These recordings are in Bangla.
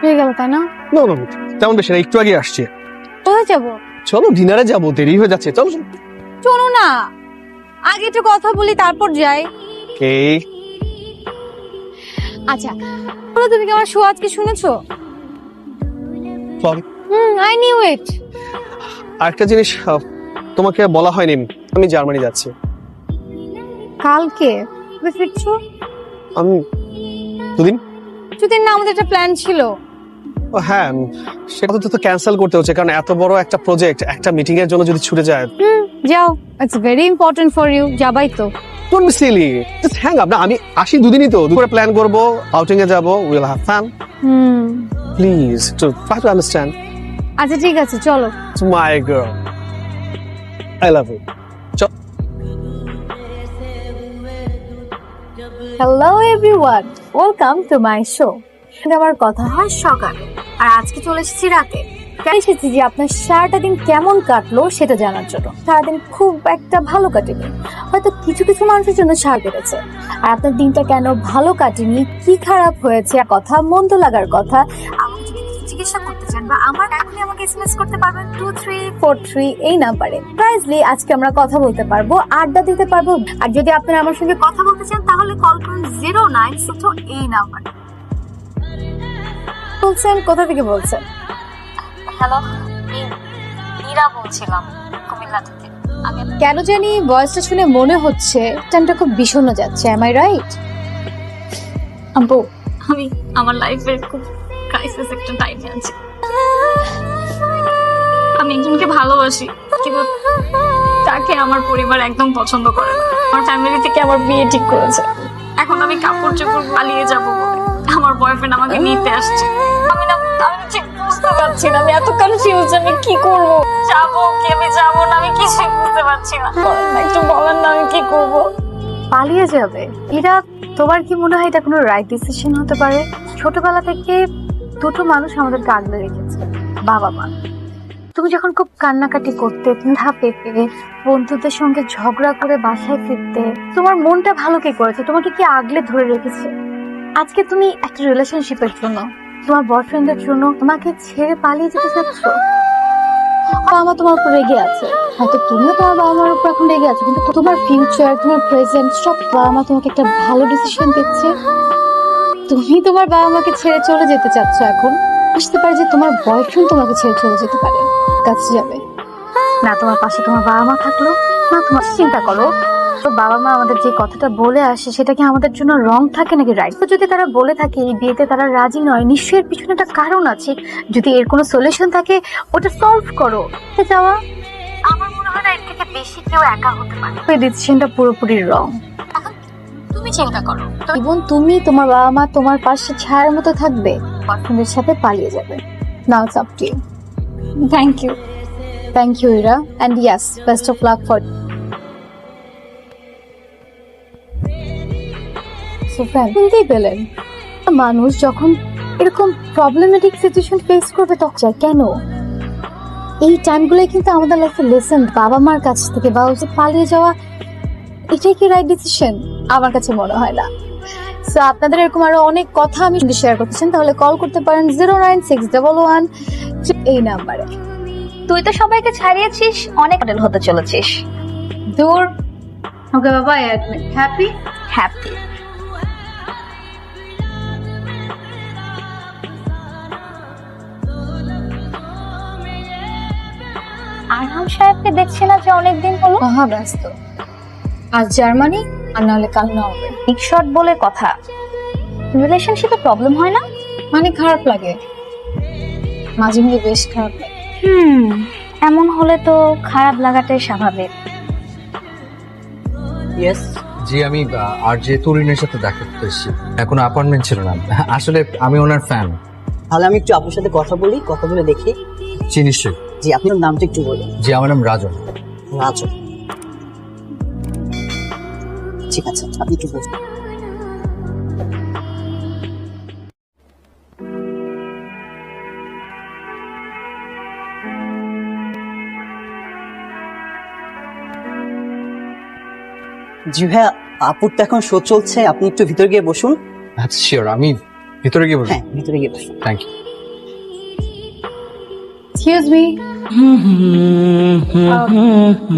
হয়ে গেল তাই না? নো নো তেমন বেশি না একটু আগে আসছে। কোথায় যাব? চলো ডিনারে যাব দেরি হয়ে যাচ্ছে চলো। চলো না আগে একটু কথা বলি তারপর যাই। কে? আচ্ছা বলো তুমি কি আমার শো আজকে শুনেছো? Sorry hmm I knew it আরেকটা জিনিস তোমাকে বলা হয়নি আমি জার্মানি যাচ্ছি। কালকে? কবে ফিরছো? আমি দুদিন। যদি না আমাদের একটা প্ল্যান ছিল। ও হ্যাঁ সেটা তো তো ক্যান্সেল করতে হচ্ছে কারণ এত বড় একটা প্রজেক্ট একটা মিটিং এর জন্য যদি ছুটে যায়। যাও it's very important for you যাবাই তো। Don't be silly just hang up না আমি আসি দুদিনই তো দুপুরে প্ল্যান করব আউটিং এ যাব will have fun hmm. Please to try to understand আচ্ছা ঠিক আছে চলো। It's my girl I love you hello everyone welcome to my show আমার কথা হয় সকালে। আর আজকে চলে এসেছি রাতে। কেন এসেছি যে আপনার সারাটা দিন কেমন কাটলো সেটা জানার জন্য। সারাদিন খুব একটা ভালো কাটেনি। হয়তো কিছু কিছু মানুষের জন্য সার কেটেছে। আর আপনার দিনটা কেন ভালো কাটেনি? কি খারাপ হয়েছে? কথা, মন্দ লাগার কথা। চিকিৎসা করতে চান বা আমার এখনই আমাকে এসএমএস করতে পারবেন টু থ্রি ফোর থ্রি এই নাম্বারে প্রাইজলি আজকে আমরা কথা বলতে পারব, আড্ডা দিতে পারব। আর যদি আপনারা আমার সঙ্গে কথা বলতে চান, তাহলে কল করুন জিরো নাইন এই নাম্বার বলছেন কোথা থেকে বলছেন? হ্যালো নীরা বলছিলাম কুমিল্লা থেকে। আমি কেন জানি ভয়েসটা শুনে মনে হচ্ছে টানটা খুব বিষণ্ণ যাচ্ছে এম আই রাইট আম্পু। আমি আমার লাইফের খুব ক্রাইসিস একটা টাইমে আছি। আমি একজনকে ভালোবাসি কিন্তু তাকে আমার পরিবার একদম পছন্দ করে না। আমার ফ্যামিলি থেকে আমার বিয়ে ঠিক করেছে। এখন আমি কাপড় চোপড় পালিয়ে যাব। আমার বয়ফ্রেন্ড আমাকে নিতে আসছে। আমি না, আমি ঠিক বুঝতে পারছি না, আমি এত কনফিউজ আমি কি করব? যাব কি, আমি যাব না, আমি কিছুই বুঝতে পারছি না। একটু বলেন না, আমি কি করব? পালিয়ে যাবে। এরা তোমার কি মনে হয় এটা কোনো রাইট ডিসিশন হতে পারে? ছোটবেলা থেকে দুটো মানুষ আমাদেরকে আগলে রেখেছে, বাবা মা। তুমি যখন খুব কান্নাকাটি করতে ধা পেতে বন্ধুদের সঙ্গে ঝগড়া করে বাসায় ফিরতে, তোমার মনটা ভালো কি করেছে? তোমাকে কি আগলে ধরে রেখেছে? আজকে তুমি একটা রিলেশনশিপের জন্য, তোমার বয়ফ্রেন্ডের জন্য তোমাকে ছেড়ে পালিয়ে যেতে চাচ্ছ। বাবা মা তোমার উপর রেগে আছে। হয়তো তুমিও তোমার বাবা মার উপর এখন রেগে আছো, কিন্তু তোমার ফিউচার তোমার প্রেজেন্ট সব বাবা মা তোমাকে একটা ভালো ডিসিশন দিচ্ছে। তুমি তোমার বাবা মাকে ছেড়ে চলে যেতে চাচ্ছ এখন। বুঝতে পারে যে তোমার বয়ফ্রেন্ড তোমাকে ছেড়ে চলে যেতে পারে। কাছে যাবে। না, তোমার পাশে তোমার বাবা মা থাকল। না, তোমার চিন্তা করো। তো বাবা মা আমাদের যে কথাটা বলে আসে সেটা কি আমাদের জন্য রং থাকে নাকি রাইট তো যদি তারা বলে থাকে এই বিয়েতে তারা রাজি নয় নিশ্চয়ই এর পিছনে একটা কারণ আছে। যদি এর কোনো সলিউশন থাকে ওটা সলভ করো। যাওয়া। আমার মনে হয় না এর থেকে বেশি কেউ একা হতে পারে। এই ডিসিশনটা পুরোপুরি রং তুমি চিন্তা করো। এবং তুমি তোমার বাবা মা তোমার পাশে ছায়ার মতো থাকবে। বয়ফ্রেন্ডের সাথে পালিয়ে যাবে। Now it's up to you thank you thank you Ira and Yash best of luck for শুনতেই পেলেন। মানুষ যখন এরকম প্রবলেমেটিক সিচুয়েশন ফেস করবে তখন যায় কেন? এই টাইমগুলো কিন্তু আমাদের লাইফে লেসন বাবা মার কাছ থেকে বা ওই পালিয়ে যাওয়া এটাই কি রাইট ডিসিশন আমার কাছে মনে হয় না। সো আপনাদের এরকম আরও অনেক কথা আমি শেয়ার করতে চান তাহলে কল করতে পারেন zero nine six double one এই নাম্বারে। তুই তো সবাইকে ছাড়িয়েছিস অনেক মডেল হতে চলেছিস। দূর। ওকে বাবা হ্যাপি হ্যাপি সাহেবকে দেখছি না যে অনেকদিন হলো। মহা ব্যস্ত আজ জার্মানি আর নাহলে কাল নরওয়ে বিগ শট বলে কথা। রিলেশনশিপে প্রবলেম হয় না? মানে খারাপ লাগে। মাঝে মাঝে বেশ খারাপ লাগে। হুম এমন হলে তো খারাপ লাগাটাই স্বাভাবিক। ইয়েস জি আমি আর যে তরুণের সাথে দেখা করতে এসেছি। এখন অ্যাপয়েন্টমেন্ট ছিল না। আসলে আমি ওনার ফ্যান তাহলে আমি একটু আপনার সাথে কথা বলি কথা বলে দেখি। জি নিশ্চয়ই। জি আপনার নামটা একটু বলুন। জি আমার নাম রাজন। রাজু ঠিক আছে আপনি একটু বলুন। জি ভাইয়া আপুর তো এখন শো চলছে আপনি একটু ভিতরে গিয়ে বসুন। আচ্ছা শিওর আমি ভিতরে গিয়ে বসি হ্যাঁ ভিতরে গিয়ে বসুন। Thank you excuse me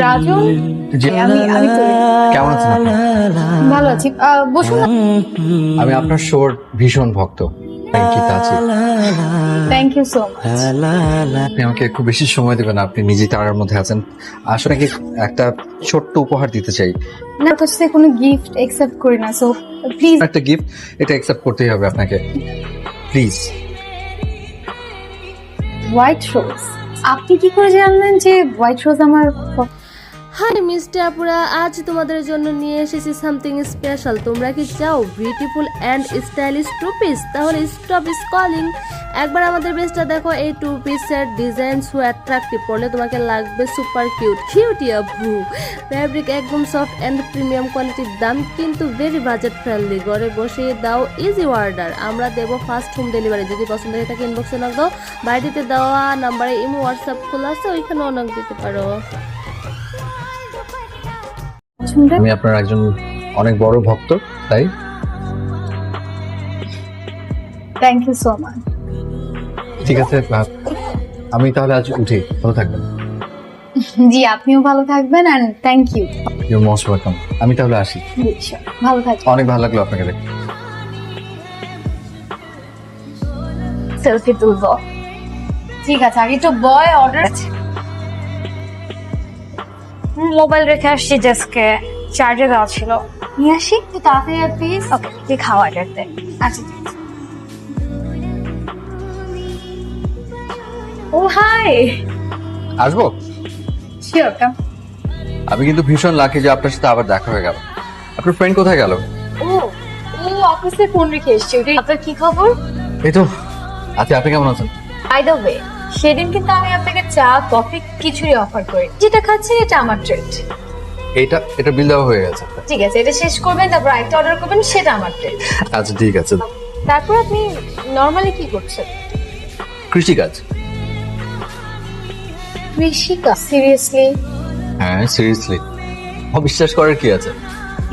Raju আমি আমি চলি। কেমন আছেন আপনি? ভালো আছি। আহ, বসুন আমি আপনার শোর ভীষণ ভক্ত। অঙ্কিতা আছি থ্যাংক ইউ সো মাচ আপনি আমাকে খুব বেশি সময় দেবেন আপনি নিজে তারার মধ্যে আছেন। আসলে কি একটা ছোট্ট উপহার দিতে চাই। না কোনো গিফট একসেপ্ট করি না সো প্লিজ একটা গিফট এটা অ্যাকসেপ্ট করতেই হবে আপনাকে। Please white rose. আপনি কি করে জানলেন যে হোয়াইট রোজ আমার হাই মিস্টার আপুরা, আজ তোমাদের জন্য নিয়ে এসেছি সামথিং স্পেশাল তোমরা কি চাও? Beautiful and stylish two piece তাহলে স্টপ ইস কলিং একবার আমাদের বেস্টটা দেখো, এই টু পিসের ডিজাইন সো অ্যাট্রাকটিভ পড়লে তোমাকে লাগবে সুপার কিউট কিউটি আপু। ফ্যাব্রিক একদম সফট অ্যান্ড প্রিমিয়াম কোয়ালিটির দাম কিন্তু ভেরি বাজেট ফ্রেন্ডলি ঘরে বসে দাও ইজি অর্ডার আমরা দেবো ফার্স্ট হোম ডেলিভারি যদি পছন্দ হয়ে থাকে ইনবক্সে নক দাও। বাড়িতে দেওয়া নাম্বারে ইমো হোয়াটসঅ্যাপ খোলা আছে, ওইখানেও নক দিতে পারো। আমি আপনার একজন অনেক বড় ভক্ত তাই? থ্যাংক ইউ সো মাচ ঠিক আছে আমি তাহলে আজ উঠি ভালো থাকবেন। জি আপনিও ভালো থাকবেন and thank you you most welcome আমি তাহলে আসি। ভালো থাকবেন। অনেক ভালো লাগল আপনাকে দেখে। সেলফি তুলবো। ঠিক আছে আগে তো বয় অর্ডার মোবাইল রেখে আসছি ডেস্কে চার্জে দেওয়া ছিল। নিয়ে আসি একটু তাড়াতাড়ি আর প্লিজ ওকে তুই খাওয়া অর্ডার আচ্ছা। ও হাই আসব? শিওর কাম আমি কিন্তু ভীষণ লাকি যে আপনার সাথে আবার দেখা হয়ে গেল। আপনার ফ্রেন্ড কোথায় গেল? ও ও অফিসে ফোন রেখে এসছি। আপনার কি খবর? এই তো আচ্ছা আপনি কেমন আছেন? বাই দ্য ওয়ে সেদিন কিন্তু আমি আপনাকে চা কফি কিছুরই অফার করি। যেটা খাচ্ছি এটা আমার ট্রেড এটা এটা বিল দেওয়া হয়ে গেছে। ঠিক আছে এটা শেষ করবেন তারপর একটা অর্ডার করবেন সেটা আমার ট্রেড আচ্ছা ঠিক আছে। তারপর আপনি নর্মালি কি করছেন? কৃষিকাজ। কৃষিকা সিরিয়াসলি হ্যাঁ সিরিয়াসলি অবিশ্বাস করার কি আছে?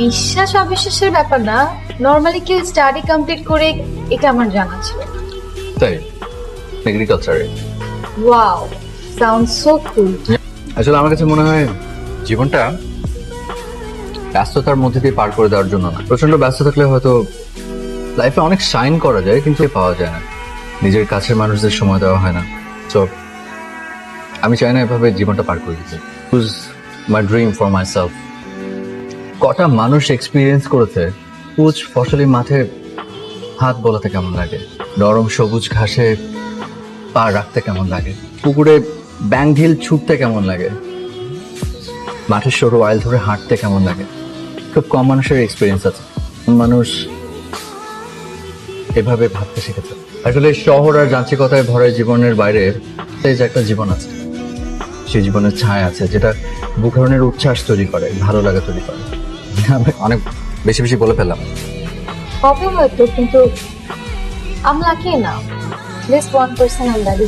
বিশ্বাস অবিশ্বাসের ব্যাপার না। নর্মালি কেউ স্টাডি কমপ্লিট করে এটা আমার জানা ছিল। তাই? এগ্রিকালচারে ওয়াও সাউন্ড সো কুল আসলে আমার কাছে মনে হয় জীবনটা ব্যস্ততার মধ্যে দিয়ে পার করে দেওয়ার জন্য না। প্রচণ্ড ব্যস্ত থাকলে হয়তো লাইফে অনেক শাইন করা যায়, কিন্তু পাওয়া যায় না। নিজের কাছের মানুষদের সময় দেওয়া হয় না। তো আমি চাই না এভাবে জীবনটা পার করে দিতে। Choose my dream for myself কটা মানুষ এক্সপিরিয়েন্স করেছে পুজ ফসলি মাঠে হাত বলাতে কেমন লাগে? নরম সবুজ ঘাসে পা রাখতে কেমন লাগে? পুকুরে ব্যাং ঢিল ছুটতে কেমন লাগে? মাঠের সরু আইল ধরে হাঁটতে কেমন লাগে? খুব কম মানুষের এক্সপিরিয়েন্স আছে। মানুষ এভাবে ভাবতে শিখেছে। আসলে শহর আর যান্ত্রিকতায় ভরা জীবনের বাইরে এই যে একটা জীবন আছে সেই জীবনের ছায়া আছে যেটা বুকরণের উচ্ছ্বাস তৈরি করে ভালো লাগা তৈরি করে। আমি অনেক বেশি বেশি বলে ফেললাম। হবে হয়তো কিন্তু আমি লাকি না। Least one percent um that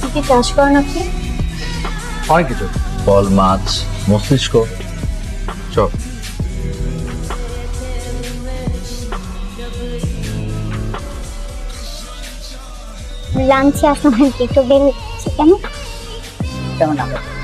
কি কি চাষ করেন আপনি অনেক কিছু। ফল মাছ মস্তিষ্ক। সব লাঞ্চে আসলাম আর কি? একটু বের হচ্ছে কেন? কেমন হবে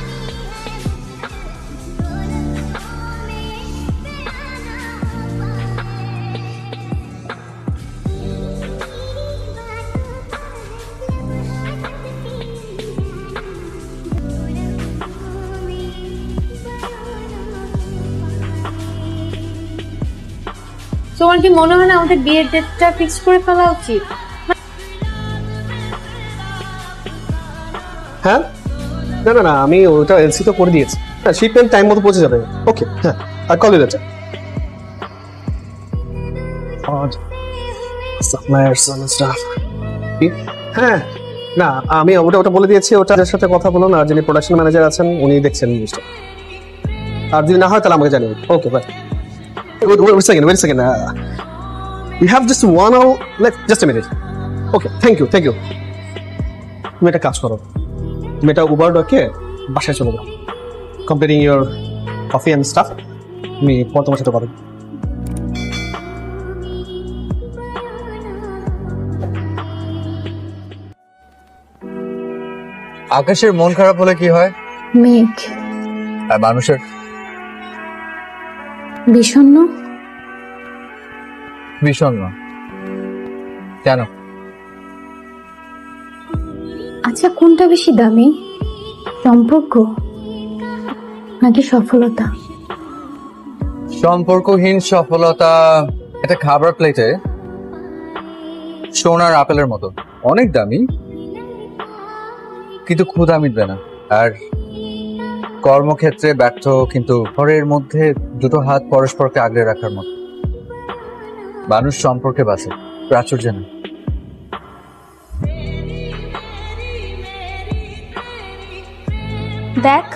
তোমার কি মনে হয় না আমাদের বিয়ের ডেটটা ফিক্স করে ফেলা উচিত? হ্যাঁ? না না না, আমি ওটা এলসি তো করে দিয়েছি। হ্যাঁ শিপমেন্ট টাইম মতো পৌঁছে যাবে। ওকে হ্যাঁ আর কল এটা হ্যাঁ না, আমি ওটা ওটা বলে দিয়েছি, ওটা সাথে কথা বলুন, আর যিনি প্রোডাকশন ম্যানেজার আছেন, উনি দেখছেন জিনিসটা। আর যদি না হয়, তাহলে আমাকে জানিয়ে okay bye wait second wait second you have just one hour late just a minute okay thank you thank you তুমি একটা কাজ করো। তুমি এটা উবার ডকে বাসায় চলে যাও। Completing your coffee and stuff আমি পর তোমার সাথে কথা। আকাশের মন খারাপ হলে কি হয়? মেঘ। আর মানুষের? বিষণ্ণ? বিষণ্ণ। কেন? আচ্ছা কোনটা বেশি দামি? সম্পর্ক নাকি সফলতা? সম্পর্কহীন সফলতা একটা খাবার প্লেটে সোনার আপেলের মতো। অনেক দামি কিন্তু ক্ষুধা মিটবে না। আর কর্মক্ষেত্রে ব্যর্থ কিন্তু ঘরের মধ্যে দুটো হাত পরস্পরকে আগলে রাখার মতো। মানুষ সম্পর্কে বাঁচে প্রাচুর্য না দেখ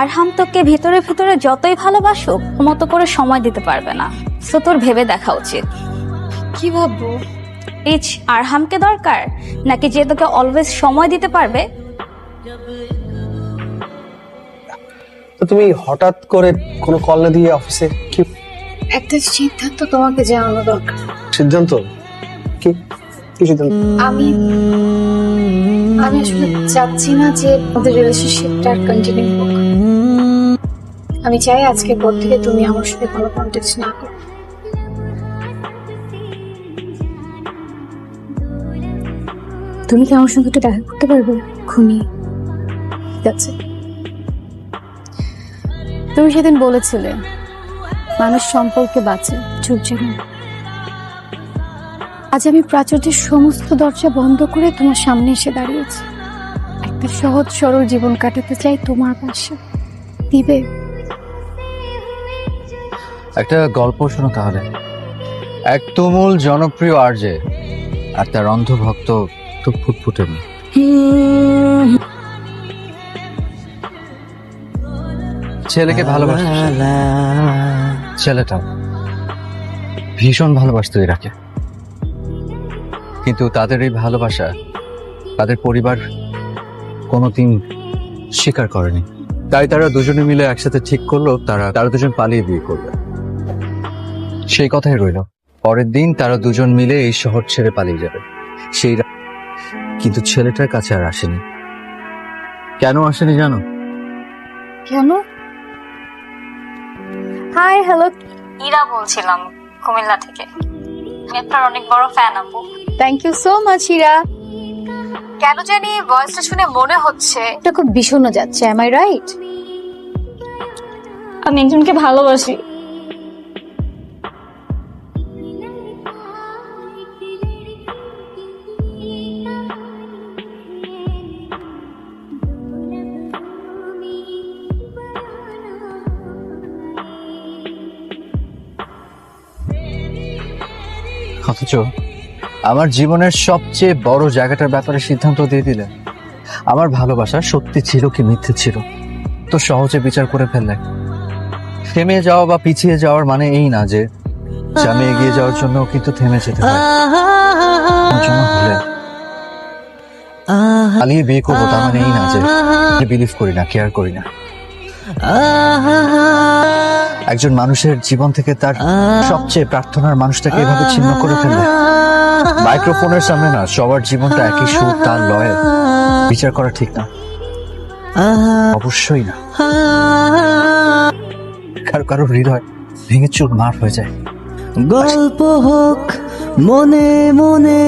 আরহাম তোকে ভেতরে ভেতরে যতই ভালোবাসুক মতো করে সময় দিতে পারবে না। তো তোর ভেবে দেখা উচিত। কি ভাববো? ইচ আরহামকে দরকার? নাকি যে তোকে অলওয়েজ সময় দিতে পারবে? তো তুমি হঠাৎ করে কোনো কল না দিয়ে অফিসে কি? একটা সিদ্ধান্ত তোমাকে জানানো দরকার। সিদ্ধান্ত? কি? কি সিদ্ধান্ত? আমি আমি আসলে চাচ্ছি না যে আমাদের রিলেশনশিপটা কন্টিনিউ হোক। আমি চাই আজকে পর থেকে তুমি আমার সাথে কোনো কন্ট্যাক্ট না করো। তুমি কি আমার সঙ্গে একটু দেখা করতে পারবে? খুনি। ঠিক আছে তুমি সেদিন বলেছিলে, মানুষ সম্পর্কে বাঁচে না। আজ আমি প্রাচুর্যের সমস্ত দরজা বন্ধ করে তোমার সামনে এসে দাঁড়িয়েছি। একটা সহজ, সরল জীবন কাটাতে চাই তোমার পাশে। দিবে? একটা গল্প শোনো তাহলে। এক তুমুল জনপ্রিয় আর্জে আর তার অন্ধভক্ত তো ফুটফুটে মেয়ে। ছেলেকে ভালোবাসত সে। ছেলেটা ভীষণ ভালোবাসতো এরাকে কিন্তু তাদের এই ভালোবাসা, তাদের পরিবার কোনোদিন স্বীকার করেনি। তাই তারা দুজনে মিলে একসাথে ঠিক করল, তারা তারা দুজন পালিয়ে বিয়ে করবে। সেই কথাই রইল। পরের দিন তারা দুজন মিলে এই শহর ছেড়ে পালিয়ে যাবে। সেই কিন্তু ছেলেটার কাছে আর আসেনি। কেন আসেনি জানো? কেন? হাই হ্যালো ইরা বলছিলাম কুমিল্লা থেকে। আমি আপনার অনেক বড় ফ্যান আপু। Thank you so much Ira কেন জানি ভয়েসটা শুনে মনে হচ্ছে। এটা খুব বিষণ্ণ যাচ্ছে এম আই রাইট আমি একজনকে ভালোবাসি। অথচ আমার জীবনের সবচেয়ে বড় জায়গাটার ব্যাপারে সিদ্ধান্ত দিয়ে দিলে। আমার ভালোবাসা সত্যি ছিল কি মিথ্যে ছিল? তো সহজে বিচার করে ফেললে। থেমে যাওয়া বা পিছিয়ে যাওয়ার মানে এই না যে আমি এগিয়ে যাওয়ার জন্য কিন্তু থেমে যেতে পালিয়ে বিয়ে করব, তার মানে এই না যে বিলিভ করি না কেয়ার করি না। একজন মানুষের জীবন থেকে তার সবচেয়ে প্রার্থনার মানুষটাকে এভাবে ছিন্ন করে ফেললে মাইক্রোফোনের সামনে না, সবার জীবনটা একই সুর, তার লয়ে বিচার করা ঠিক না। অবশ্যই না। কারও কারও হৃদয় ভেঙে চুর মার হয়ে যায়। গল্প হোক, মনে মনে